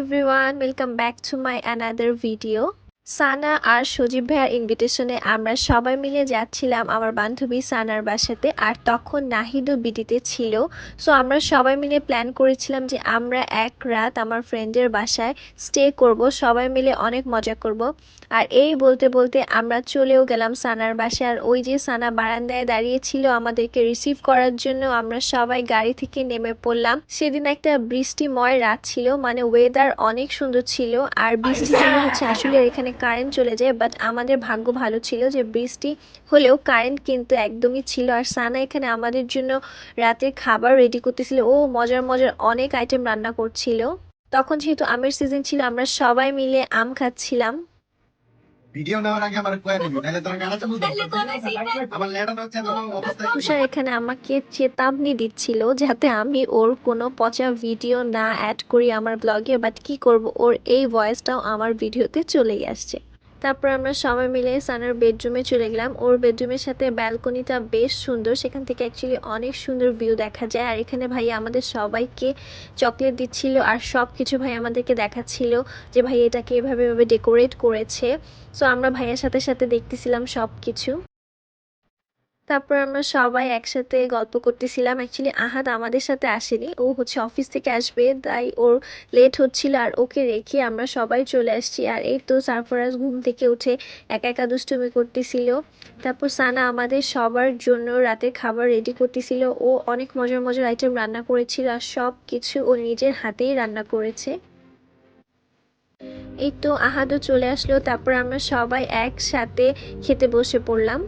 everyone welcome back to my another video. সানা আর সজীব ভাইয়ার ইনভিটেশনে আমরা সবাই মিলে যাচ্ছিলাম আমার বান্ধবী সানার বাসাতে আর তখন নাহিদও বিডিতে ছিল। সো আমরা সবাই মিলে প্ল্যান করেছিলাম যে আমরা এক রাত আমার ফ্রেন্ডের বাসায় স্টে করব, সবাই মিলে অনেক মজা করব। আর এই বলতে বলতে আমরা চলেও গেলাম সানার বাসায় আর ওই যে সানা বারান্দায় দাঁড়িয়েছিল আমাদেরকে রিসিভ করার জন্য আমরা সবাই গাড়ি থেকে নেমে পড়লাম। সেদিন একটা বৃষ্টিময় রাত ছিল মানে ওয়েদার অনেক সুন্দর ছিল আর জন্য হচ্ছে আসলে এখানে কারেন্ট চলে যায় বাট আমাদের ভাগ্য ভালো ছিল যে বৃষ্টি হলেও কারেন্ট কিন্তু একদমই ছিল। আর সানা এখানে আমাদের জন্য রাতের খাবার রেডি করতেছিল। ও মজার মজার অনেক আইটেম রান্না করছিল। তখন যেহেতু আমের সিজন ছিল, আমরা সবাই মিলে আম খাচ্ছিলাম। ভিডিও নেওয়ার আগে আমার কয়ে নিবি নাহলে তোর গাড়াতে বুঝতে আমার লেটা হচ্ছে তোমার অবস্থা তুষার এখানে আমাকে চেতাবনি দিচ্ছিল যাতে আমি ওর কোনো পচা ভিডিও না অ্যাড করি আমার ব্লগে বাট কি করব? ওর এই ভয়েসটাও আমার ভিডিওতে চলেই আসছে। তারপর আমরা সবাই মিলে সানার বেডরুমে চলে গেলাম। ওর বেডরুমের সাথে ব্যালকনিটা বেশ সুন্দর। সেখান থেকে অ্যাকচুয়ালি অনেক সুন্দর ভিউ দেখা যায়। আর এখানে ভাই আমাদের সবাইকে চকলেট দিচ্ছিল আর সব কিছু ভাই আমাদেরকে দেখাচ্ছিল যে ভাই এটাকে এভাবে এভাবে ডেকোরেট করেছে। সো আমরা ভাইয়ের সাথে সাথে দেখতেছিলাম সব কিছু তারপর আমরা সবাই একসাথে গল্প করতেছিলাম। অ্যাকচুয়ালি আহাদ আমাদের সাথে আসেনি। ও হচ্ছে অফিস থেকে আসবে, তাই ওর লেট হচ্ছিল আর ওকে রেখে আমরা সবাই চলে আসছি। আর এই তো সারফরাজ ঘুম থেকে উঠে একা একা দুষ্টুমি করতেছিল। তারপর সানা আমাদের সবার জন্য রাতের খাবার রেডি করতেছিল। ও অনেক মজার মজার আইটেম রান্না করেছিল আর সব কিছু ও নিজের হাতেই রান্না করেছে। এই তো আহাদও চলে আসলো। তারপর আমরা সবাই একসাথে খেতে বসে পড়লাম।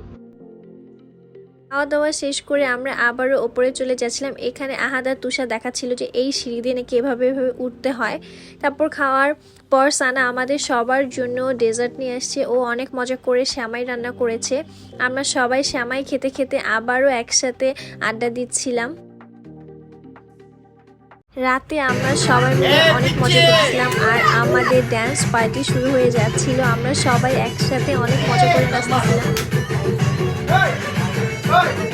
খাওয়া দাওয়া শেষ করে আমরা আবারও ওপরে চলে যাচ্ছিলাম। এখানে আহাদা তুষা দেখাচ্ছিল যে এই সিঁড়ি দিয়ে নাকি এভাবে এভাবে উঠতে হয়। তারপর খাওয়ার পর সানা আমাদের সবার জন্য ডেজার্ট নিয়ে আসছে। ও অনেক মজা করে শ্যামাই রান্না করেছে। আমরা সবাই শ্যামাই খেতে খেতে আবারও একসাথে আড্ডা দিচ্ছিলাম। রাতে আমরা সবাই মিলে অনেক মজা করছিলাম আর আমাদের ড্যান্স পার্টি শুরু হয়ে যাচ্ছিল। আমরা সবাই একসাথে অনেক মজা করে নাচতেছিলাম। আবার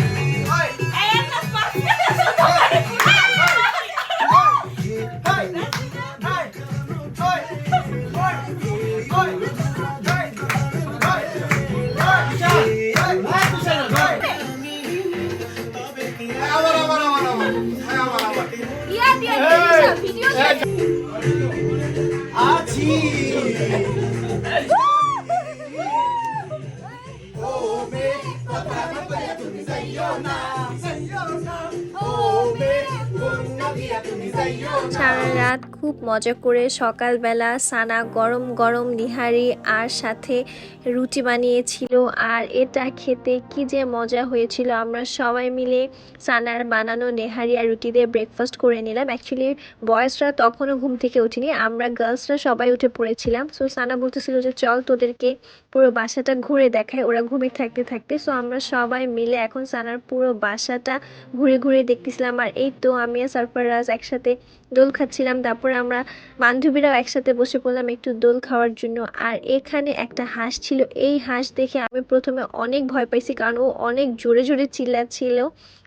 সারা রাত খুব মজা করে সকালবেলা সানা গরম গরম নিহারি আর সাথে রুটি বানিয়েছিল। আর এটা খেতে কি যে মজা হয়েছিল। আমরা সবাই মিলে সানার বানানো নেহারি আর রুটি দিয়ে ব্রেকফাস্ট করে নিলাম। অ্যাকচুয়ালি বয়েজরা তখনও ঘুম থেকে উঠিনি আমরা গার্লসরা সবাই উঠে পড়েছিলাম। সো সানা বলতেছিল যে, চল তোদেরকে পুরো বাসাটা ঘুরে দেখায় ওরা ঘুমে থাকতে থাকতে। সো আমরা সবাই মিলে এখন সানার পুরো বাসাটা ঘুরে ঘুরে দেখতেছিলাম। আর এই তো আমি আর সারফারাজ একসাথে দোল খাচ্ছিলাম, তারপরে আমরা বান্ধবীরাও একসাথে বসে পড়লাম একটু দোল খাওয়ার জন্য। আর এখানে একটা হাঁস ছিল, এই হাঁস দেখে আমি প্রথমে অনেক ভয় পাইছি, কারণ ও অনেক জোরে জোরে চিল্লাচ্ছিল।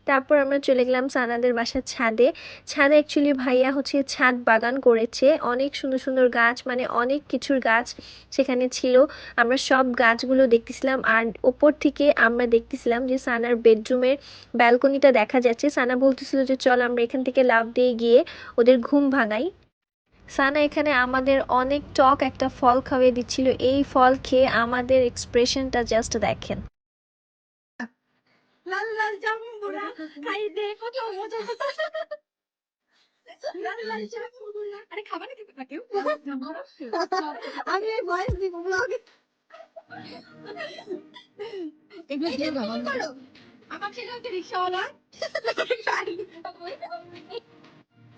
তারপর আমরা চলে গেলাম সানাদের বাসার ছাদে। ছাদে অ্যাকচুয়ালি ভাইয়া হচ্ছে ছাদ বাগান করেছে। অনেক সুন্দর সুন্দর গাছ মানে অনেক কিছুর গাছ সেখানে ছিল। আমরা সব গাছগুলো দেখতেছিলাম আর ওপর থেকে আমরা দেখতেছিলাম যে সানার বেডরুমের ব্যালকনিটা দেখা যাচ্ছে। সানা বলতেছিল যে, চল আমরা এখান থেকে লাভ দিয়ে গিয়ে ওদের ঘুম ভাঙাই। সানা এখানে আমাদের অনেক টক একটা ফল খাওয়িয়ে দিচ্ছিল। এই ফল খেয়ে আমাদের এক্সপ্রেশনটা জাস্ট দেখেন। লাল লাল জামুরা খাই দে কত মজা। লাল লাল জামুগুলা আরে খাবারে দিতে থাকে আমি ভয়েস দিব ব্লগে এগুলো দিয়ে দাও আমাকে যাতে রিক্সাওয়ালা।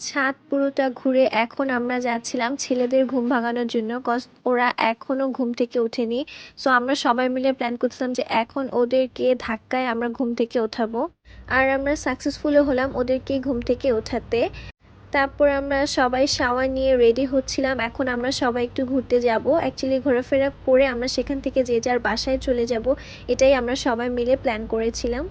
ছাদ পুরোটা ঘুরে এখন আমরা যাচ্ছিলাম ছেলেদের ঘুম ভাঙানোর জন্য কজ ওরা এখনও ঘুম থেকে ওঠেনি। সো আমরা সবাই মিলে প্ল্যান করছিলাম যে এখন ওদেরকে ধাক্কায় আমরা ঘুম থেকে ওঠাবো। আর আমরা সাকসেসফুলও হলাম ওদেরকে ঘুম থেকে ওঠাতে। তারপর আমরা সবাই শাওয়ার নিয়ে রেডি হচ্ছিলাম। এখন আমরা সবাই একটু ঘুরতে যাব। অ্যাকচুয়ালি ঘোরাফেরা করে আমরা সেখান থেকে যে যার বাসায় চলে যাব, এটাই আমরা সবাই মিলে প্ল্যান করেছিলাম।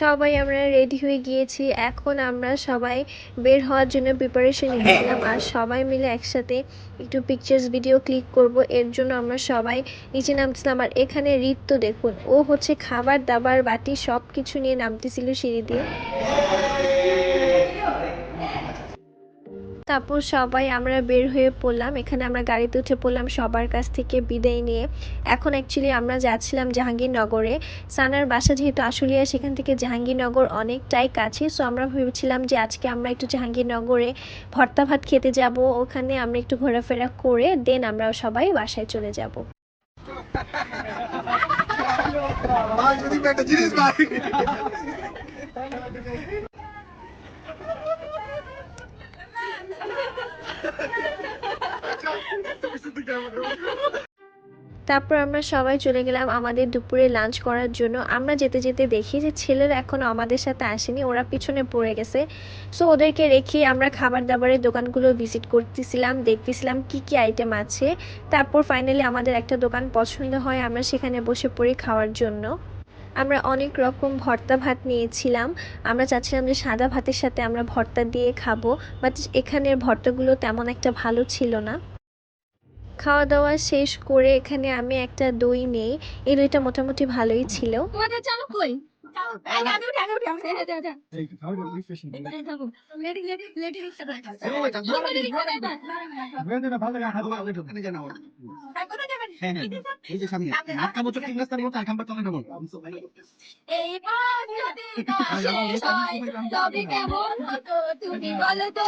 সবাই আমরা রেডি হয়ে গিয়েছি। এখন আমরা সবাই বের হওয়ার জন্য প্রিপারেশন নিয়েছিলাম আর সবাই মিলে একসাথে একটু পিকচার্স ভিডিও ক্লিক করব। এর জন্য আমরা সবাই নিচে নামছিলাম আর এখানে ঋত্য দেখুন, ও হচ্ছে খাবার দাবার বাটি সব কিছু নিয়ে নামতেছিল সিঁড়ি দিয়ে। তারপর সবাই আমরা বের হয়ে পড়লাম। এখানে আমরা গাড়িতে উঠে পড়লাম সবার কাছ থেকে বিদায় নিয়ে। এখন অ্যাকচুয়ালি আমরা যাচ্ছিলাম জাহাঙ্গীরনগরে। সানার বাসা যেহেতু আশুলিয়া, সেখান থেকে জাহাঙ্গীরনগর অনেকটাই কাছে। সো আমরা ভেবেছিলাম যে আজকে আমরা একটু জাহাঙ্গীরনগরে ভর্তা ভাত খেতে যাব। ওখানে আমরা একটু ঘোরাফেরা করে দেন আমরা সবাই বাসায় চলে যাব। যদি জিনিস তারপর আমরা সবাই চলে গেলাম আমাদের দুপুরে লাঞ্চ করার জন্য। আমরা যেতে যেতে দেখি যে ছেলেরা এখনও আমাদের সাথে আসেনি, ওরা পিছনে পড়ে গেছে। সো ওদেরকে রেখে আমরা খাবার দাবারের দোকানগুলো ভিজিট করতেছিলাম, দেখতেছিলাম কি কি আইটেম আছে। তারপর ফাইনালি আমাদের একটা দোকান পছন্দ হয়, আমরা সেখানে বসে পড়ি খাওয়ার জন্য। আমরা অনেক রকম ভর্তা ভাত নিয়েছিলাম। আমরা চাচ্ছিলাম যে সাদা ভাতের সাথে আমরা ভর্তা দিয়ে খাব বাট এখানের ভর্তাগুলো তেমন একটা ভালো ছিল না। খাওয়া দাওয়া শেষ করে এখানে আমি একটা দই নেই। এই দইটা মোটামুটি ভালোই ছিল। হয় তুমি বলো তো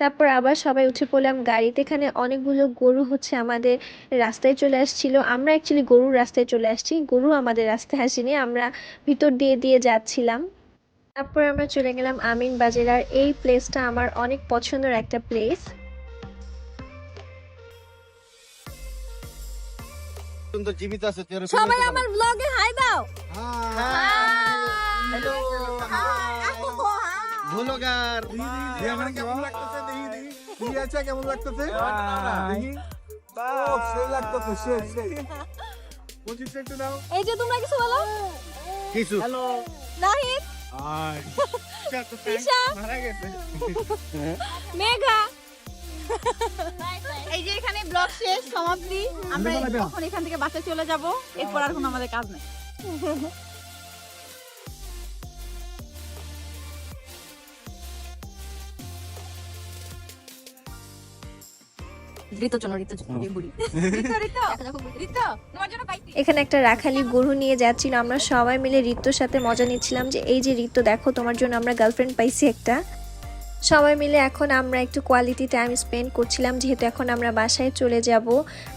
তারপর আবার সবাই উঠে পড়লাম গাড়িতে এখানে অনেকগুলো গরু হচ্ছে আমাদের রাস্তায় চলে আসছিল। আমরা অ্যাকচুয়ালি গরুর রাস্তায় চলে আসছি গরু আমাদের রাস্তায় আসেনি আমরা ভিতর দিয়ে দিয়ে যাচ্ছিলাম। তারপর আমরা চলে গেলাম আমিন বাজার আর এই প্লেসটা আমার অনেক পছন্দের একটা প্লেস জীবিত আছে সবাই আমার ব্লগে হাই দাও। হ্যালো ভুলগার কেমন লাগতেছে আছে? কেমন লাগতেছে? দেখি। সেই লাগতেছে সেই সেই পঁচিশ একটু নাও। এই যে তোমরা কিছু বলো? কিছু। নাহিদ। আয় ঈশা। মারা গেছে। মেঘা। এই যে এখানে ব্লগ শেষ সমাপ্তি। আমরা এখন এখান থেকে বাসে চলে যাব এরপর আর কোনো আমাদের কাজ নেই। এখানে একটা রাখালি গরু নিয়ে যাচ্ছিল, আমরা সবাই মিলে ঋতুর সাথে মজা নিচ্ছিলাম যে এই যে ঋতু, দেখো তোমার জন্য আমরা গার্লফ্রেন্ড পাইছি একটা। সবাই মিলে এখন আমরা একটু কোয়ালিটি টাইম স্পেন্ড করছিলাম, যেহেতু এখন আমরা বাসায় চলে যাব।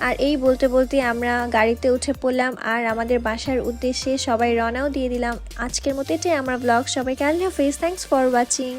আর এই বলতে বলতে আমরা গাড়িতে উঠে পড়লাম, আর আমাদের বাসার উদ্দেশ্যে সবাই রওনাও দিয়ে দিলাম। আজকের মতো এটাই, আমার ব্লগ সবাইকে আল্লাহ হাফিজ থ্যাংকস ফর ওয়াচিং